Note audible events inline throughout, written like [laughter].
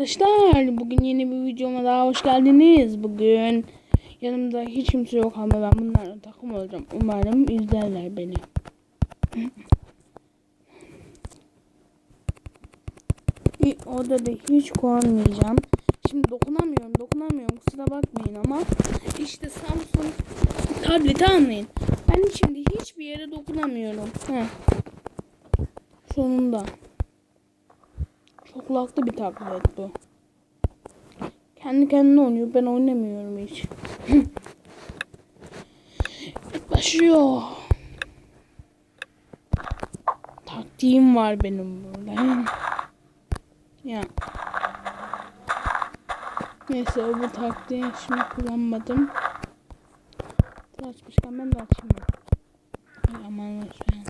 Arkadaşlar bugün yeni bir videoma daha hoş geldiniz. Bugün yanımda hiç kimse yok ama ben bunlarla takım olacağım. Umarım izlerler beni. Bir odada hiç koymayacağım. Şimdi dokunamıyorum, dokunamıyorum. Kusura bakmayın ama işte Samsung tableti anlayın. Ben şimdi hiçbir yere dokunamıyorum. Heh. Sonunda. Çok laklı bir tablet bu. Kendi kendine oynuyor. Ben oynamıyorum hiç. [laughs] Başlıyor. Taktiğim var benim burada. [laughs] Ya. Neyse bu taktiği şimdi kullanmadım. Açmışken ben de açayım. Ay, Aman lütfen.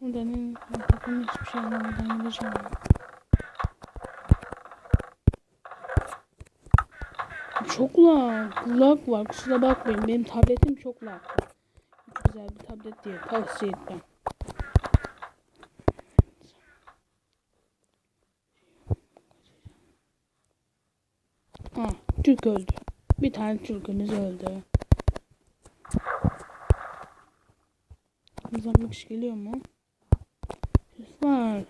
Burada ne? Bakın hiçbir şey olmadan gideceğim. Çok lag. Lag var. Kusura bakmayın. Benim tabletim çok lag. Hiç güzel bir tablet değil. Tavsiye etmem. Ah, Türk öldü. Bir tane Türk'ümüz öldü. Kişi geliyor mu? Ses var.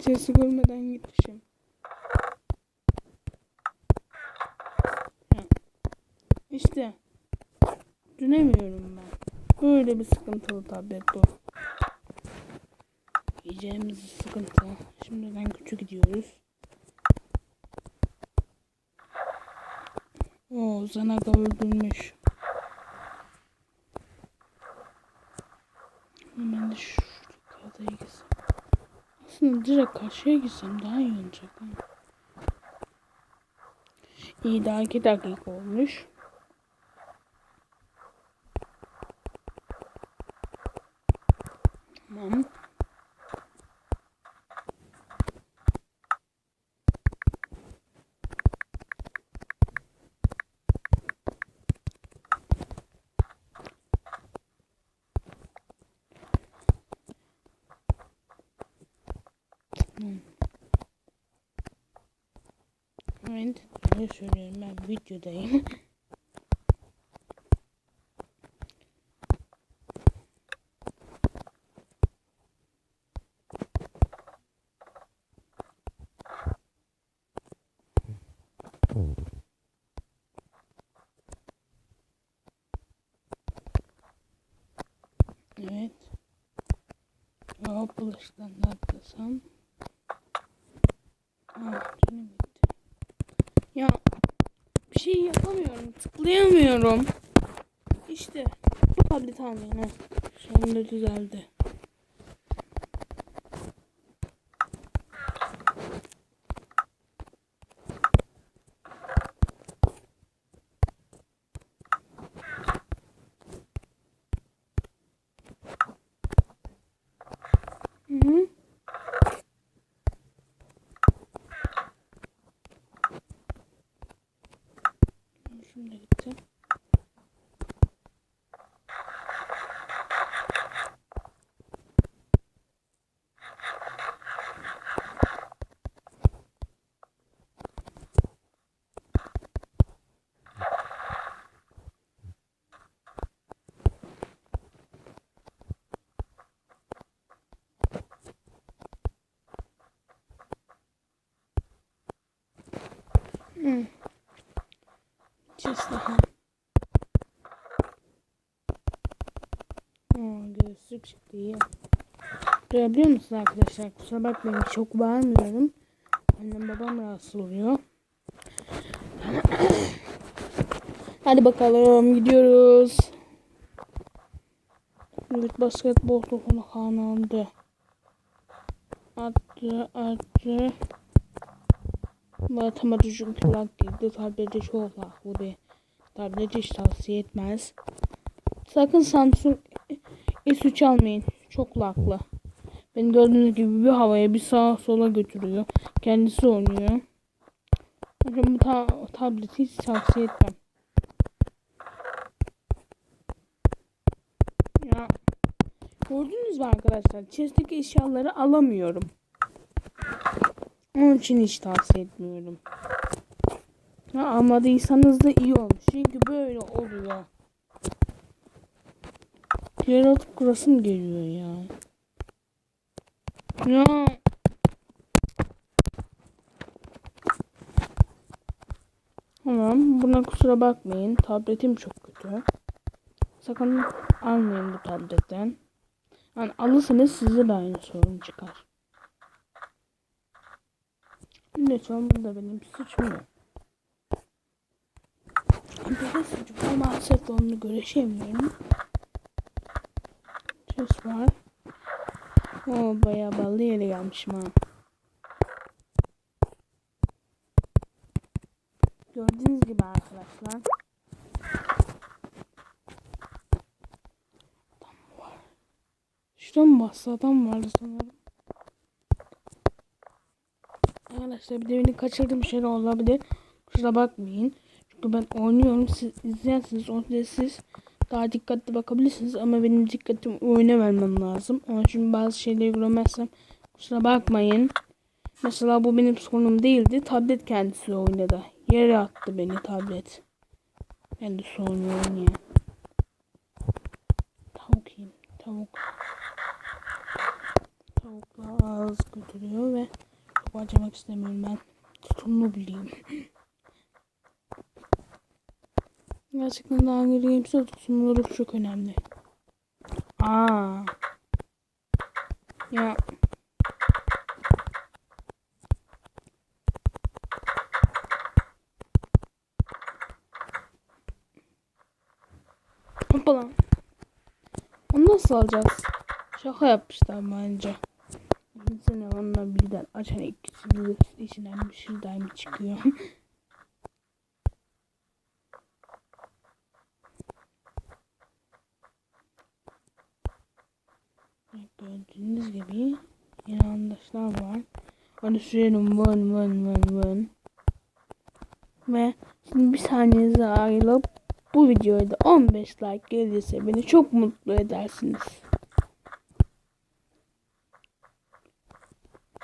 Sesi görmeden gitmişim. Ha. İşte. Dönemiyorum ben. Böyle bir sıkıntılı tablet bu. Yiyeceğimiz sıkıntı. Şimdiden küçük gidiyoruz. Oo, Zanaga öldürmüş. Hemen de şu adaya gitsem. Aslında direkt karşıya gitsem daha iyi olacak. Ha. İyi daha iki dakika olmuş. Tamam. Evet, ne söylüyorum ben videodayım. [laughs] Evet. Hop bulaşıktan da. Ya bir şey yapamıyorum. Tıklayamıyorum. İşte bu tablet almayın ha. Sonunda düzeldi. Hı -hı. Şimdi gitti. Hmm. Just daha. Aa, gözlük çıktı iyi. Duyabiliyor musunuz arkadaşlar? Kusura bakmayın çok bağırmıyorum. Annem babam rahatsız oluyor. [clears throat] Hadi bakalım gidiyoruz. Evet basketbol topunu kanaldı. Attı attı. Atamadı çünkü lag girdi. Tableti çok laglı bir tablet hiç tavsiye etmez. Sakın Samsung S3 almayın. Çok laglı. Beni gördüğünüz gibi bir havaya bir sağa sola götürüyor. Kendisi oynuyor. Hocam bu ta tableti hiç tavsiye etmem. Ya gördünüz mü arkadaşlar? Chest'teki eşyaları alamıyorum. Onun için hiç tavsiye etmiyorum. Ha, almadıysanız da iyi olmuş. Çünkü böyle oluyor. Yer atıp kurasım geliyor ya. Ya. Tamam. Buna kusura bakmayın. Tabletim çok kötü. Sakın almayın bu tabletten. Yani alırsanız size de aynı sorun çıkar. Lütfen bu da benim suçum yok. Benim suçum maalesef onu görüşemiyorum. Ses var. Oo bayağı ballı yere gelmişim ha. Gördüğünüz gibi arkadaşlar. Adam var. Şurada mı bastı adam vardı sanırım. Arkadaşlar bir de beni kaçırdığım şey olabilir. Kusura bakmayın. Çünkü ben oynuyorum. Siz izlersiniz. Orada siz daha dikkatli bakabilirsiniz. Ama benim dikkatim oyuna vermem lazım. Ama çünkü bazı şeyleri göremezsem kusura bakmayın. Mesela bu benim sorunum değildi. Tablet kendisi oynadı. Yere attı beni tablet. Ben de sormuyorum ya. Tavuk yiyeyim. Tavuk. Tavukla ağız götürüyor ve çok acımak istemiyorum ben. Tutumlu bileyim. [laughs] Gerçekten daha gireyimse tutumluluk çok önemli. Aa. Ya. Hoppala. Onu nasıl alacağız? Şaka yapmışlar bence. Sene onunla birden açan ikisi içinden bir şey daimi çıkıyor. [laughs] Gördüğünüz gibi yine arkadaşlar var. Hadi sürelim vın vın vın vın. Ve şimdi bir saniyenize ayrılıp bu videoya da 15 like gelirse beni çok mutlu edersiniz.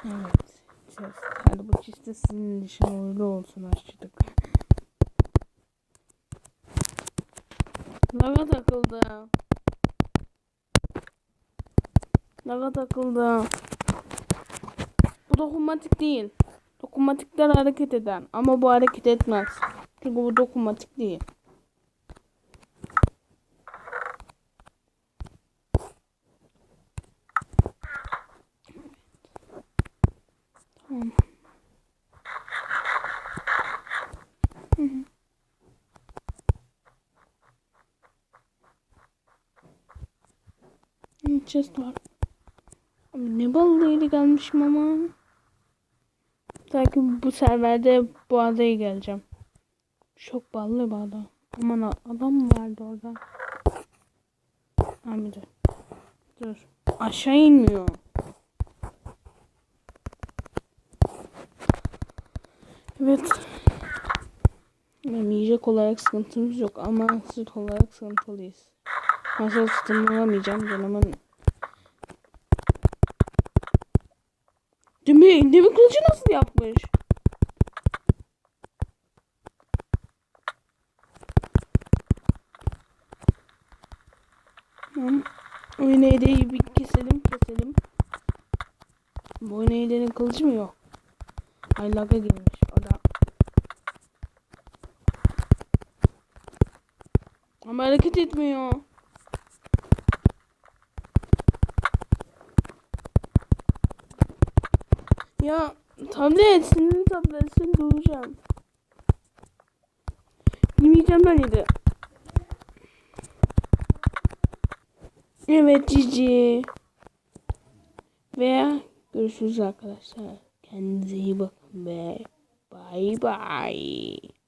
Evet. Ses. Hadi bu işte sizin için uğurlu olsun aşçılık. Laga takıldı. Laga takıldı. Bu dokunmatik değil. Dokunmatikler hareket eden ama bu hareket etmez. Çünkü bu dokunmatik değil. Tamam. Hı. Hı, Chest var. Ne ballı yeri gelmişim ama. Sanki bu serverde bu adaya geleceğim. Çok ballı bir ada. Aman adam mı vardı orada? Abi dur. Dur. Aşağı inmiyor. Evet. Benim yiyecek olarak sıkıntımız yok ama süt olarak sıkıntılıyız. Nasıl sütümü alamayacağım canımın. Demir, demir kılıcı nasıl yapmış? Tamam. Oyun eğleyi bir keselim keselim. Bu oyun eğlenin kılıcı mı yok? Ay laga girmiş o da. Ama hareket etmiyor. Ya tablet senin tablet seni döveceğim. Yemeyeceğim ben yedi. Evet cici. Ve görüşürüz arkadaşlar. Kendinize iyi bakın ve bye bye.